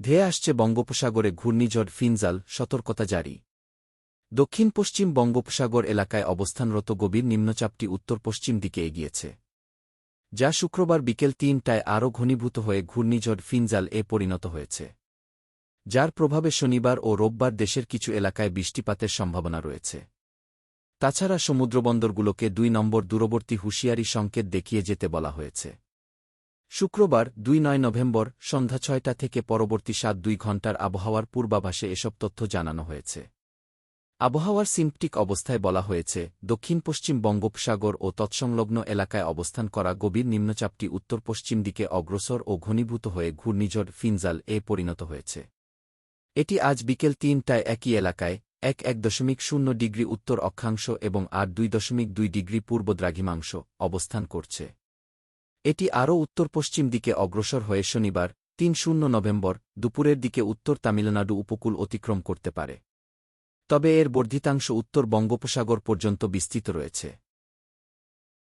ধেয়ে আসছে বঙ্গোপসাগরে ঘূর্ণিঝড় ফিনজাল সতর্কতা জারি। দক্ষিণ পশ্চিম বঙ্গোপসাগর এলাকায় অবস্থানরত গভীর নিম্নচাপটি উত্তর পশ্চিম দিকে এগিয়েছে। যা শুক্রবার বিকেল তিনটায় আরও ঘনীভূত হয়ে ঘূর্ণিঝড় ফিনজাল এ পরিণত হয়েছে। যার প্রভাবে শনিবার ও রোববার দেশের কিছু এলাকায় বৃষ্টিপাতের সম্ভাবনা রয়েছে। তাছাড়া সমুদ্রবন্দরগুলোকে দুই নম্বর দূরবর্তী হুঁশিয়ারি সংকেত দেখিয়ে যেতে বলা হয়েছে। শুক্রবার, দুই নয় নভেম্বর, সন্ধ্যা ছয়টা থেকে পরবর্তী সাত দুই ঘণ্টার আবহাওয়ার পূর্বাভাসে এসব তথ্য জানানো হয়েছে। আবহাওয়ার সিম্পটিক অবস্থায় বলা হয়েছে দক্ষিণ পশ্চিম বঙ্গোপসাগর ও তৎসংলগ্ন এলাকায় অবস্থান করা গভীর নিম্নচাপটি উত্তর পশ্চিম দিকে অগ্রসর ও ঘনীভূত হয়ে ঘূর্ণিঝড় ফিনজাল এ পরিণত হয়েছে। এটি আজ বিকেল তিনটায় একই এলাকায়, এক এক দশমিক শূন্য ডিগ্রি উত্তর অক্ষাংশ এবং আট দুই দশমিক দুই ডিগ্রি পূর্ব দ্রাঘিমাংশ অবস্থান করছে। এটি আরও উত্তর পশ্চিম দিকে অগ্রসর হয়ে শনিবার, তিন শূন্য নভেম্বর, দুপুরের দিকে উত্তর তামিলনাড়ু উপকূল অতিক্রম করতে পারে। তবে এর বর্ধিতাংশ উত্তর বঙ্গোপসাগর পর্যন্ত বিস্তৃত রয়েছে।